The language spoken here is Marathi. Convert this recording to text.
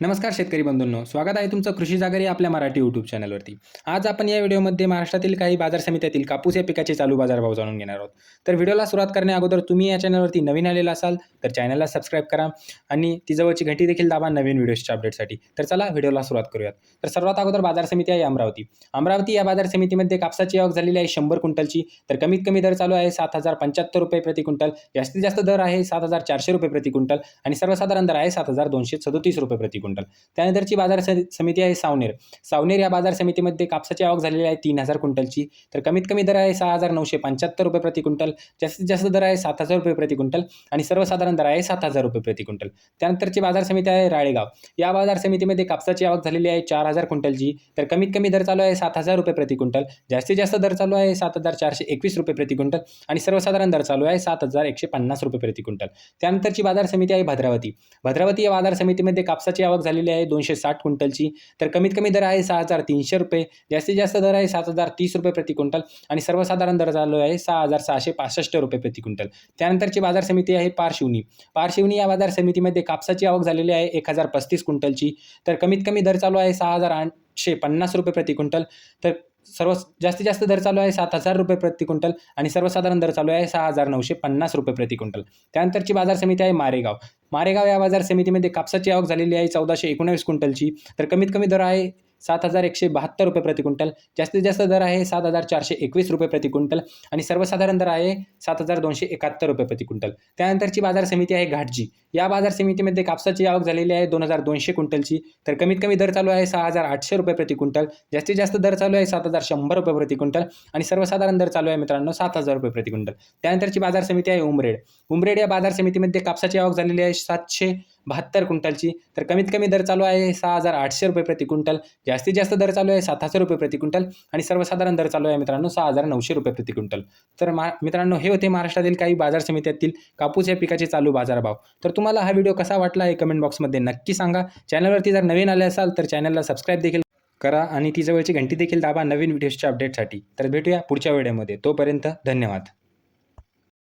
नमस्कार शेतकरी बंधूंनो स्वागत आहे तुमचं कृषी जागर या आपल्या मराठी यूट्यूब चॅनलवरती आज आपण या व्हिडिओमध्ये महाराष्ट्रातील काही बाजार समित्यातील कापूस या पिकाचे चालू बाजारभाव जाणून घेणार आहोत. तर व्हिडिओला सुरुवात करण्या अगोदर तुम्ही या चॅनलवरती नवीन आलेला असाल तर चॅनलला सबस्क्राईब करा आणि ती जवळची घंटी देखील दाबा नवीन व्हिडिओच्या अपडेटसाठी तर चला व्हिडिओला सुरुवात करूयात. तर सर्वात अगोदर बाजार समिती आहे अमरावती. अमरावती या बाजार समितीमध्ये कापसाची आवक झालेली आहे शंभर क्विंटलची. तर कमीत कमी दर चालू आहे सात हजार पंच्याहत्तर रुपये प्रति क्विंटल. जास्तीत जास्त दर आहे सात हजार चारशे रुपये प्रति क्विंटल. आणि सर्वसाधारण दर आहे सात हजार दोनशे सदोतीस रुपये प्रति क्विंटल. त्यानंतरची बाजार समिती आहे सावनेर. सावनेर या बाजार समितीमध्ये कापसाची आवक झालेली आहे तीन हजार क्विंटलची. तर कमीत कमी दर आहे सहा हजार नऊशे पंच्याहत्तर रुपये प्रति क्विंटल. जास्तीत जास्त दर आहे सात हजार रुपये प्रति क्विंटल. आणि सर्वसाधारण दर आहे सात हजार रुपये प्रति क्विंटल. त्यानंतरची बाजार समिती आहे राळेगाव. या बाजार समितीमध्ये कापसाची आवक झालेली आहे चार हजार क्विंटलची. तर कमीत कमी दर चालू आहे सात हजार रुपये प्रति क्विंटल. जास्तीत जास्त दर चालू आहे सात हजार चारशे एकवीस रुपये प्रति क्विंटल. आणि सर्वसाधारण दर चालू आहे सात हजार एकशे पन्नास रुपये प्रति क्विंटल. त्यानंतरची बाजार समिती आहे भद्रावती. भद्रावती या बाजार समितीमध्ये कापसाची आवक झालेली आहे दोनशे साठ क्विंटलची. तर कमीत कमी दर आहे सहा हजार तीनशे रुपये. जास्तीत जास्त दर आहे सात हजार तीस रुपये प्रति क्विंटल. आणि सर्वसाधारण दर चालू आहे सहा हजार सहाशे पासष्ट रुपये प्रति क्विंटल. त्यानंतरची बाजार समिती आहे पारशिवनी. पारशिवनी या बाजार समितीमध्ये कापसाची आवक झालेली आहे एक हजार पस्तीस क्विंटलची. तर कमीत कमी दर चालू आहे सहा हजार आठशे पन्नास रुपये प्रति क्विंटल. तर सर्व जास्तीत जास्त दर चालू आहे सात हजार रुपये प्रति क्विंटल आणि सर्वसाधारण दर चालू आहे सहा हजार नऊशे पन्नास रुपये प्रति क्विंटल. त्यानंतरची बाजार समिती आहे मारेगाव. मारेगाव या बाजार समितीमध्ये कापसाची आवक झालेली आहे चौदाशे एकोणावीस क्विंटलची. तर कमीत कमी दर आहे सात हजार एकशे बहात्तर रुपये प्रति क्विंटल. जास्तीत जास्त दर आहे सात हजार चारशे एकवीस रुपये प्रति क्विंटल. आणि सर्वसाधारण दर आहे सात हजार दोनशे एकाहत्तर रुपये प्रति क्विंटल. त्यानंतरची बाजार समिती आहे घाटजी. या बाजार समितीमध्ये कापसाची आवक झालेली आहे दोन हजार दोनशे क्विंटलची. तर कमीत कमी दर चालू आहे सहा हजार आठशे रुपये प्रति क्विंटल. जास्तीत जास्त दर चालू आहे सात हजार शंभर रुपये प्रति क्विंटल. आणि सर्वसाधारण दर चालू आहे मित्रांनो सात हजार रुपये प्रति क्विंटल. त्यानंतरची बाजार समिती आहे उमरेड. उमरेड या बाजार समितीमध्ये कापसाची आवक झालेली आहे सातशे बहात्तर क्विंटलची. तर कमीत कमी दर चालू आहे सहा हजार आठशे रुपये प्रति क्विंटल. जास्तीत जास्त दर चालू आहे सात हजार रुपये प्रति क्विंटल. आणि सर्वसाधारण दर चालू आहे मित्रांनो सहा हजार नऊशे रुपये प्रति क्विंटल. तर मा मित्रांनो हे होते महाराष्ट्रातील काही बाजार समित्यातील कापूस या पिकाचे चालू बाजारभाव. तर तुम्हाला हा व्हिडिओ कसा वाटला हे कमेंट बॉक्समध्ये नक्की सांगा. चॅनलवरती जर नवीन आले असाल तर चॅनलला सबस्क्राईब देखील करा आणि ती जवळची घंटी देखील दाबा नवीन व्हिडिओजच्या अपडेटसाठी तर भेटूया पुढच्या व्हिडिओमध्ये तोपर्यंत धन्यवाद.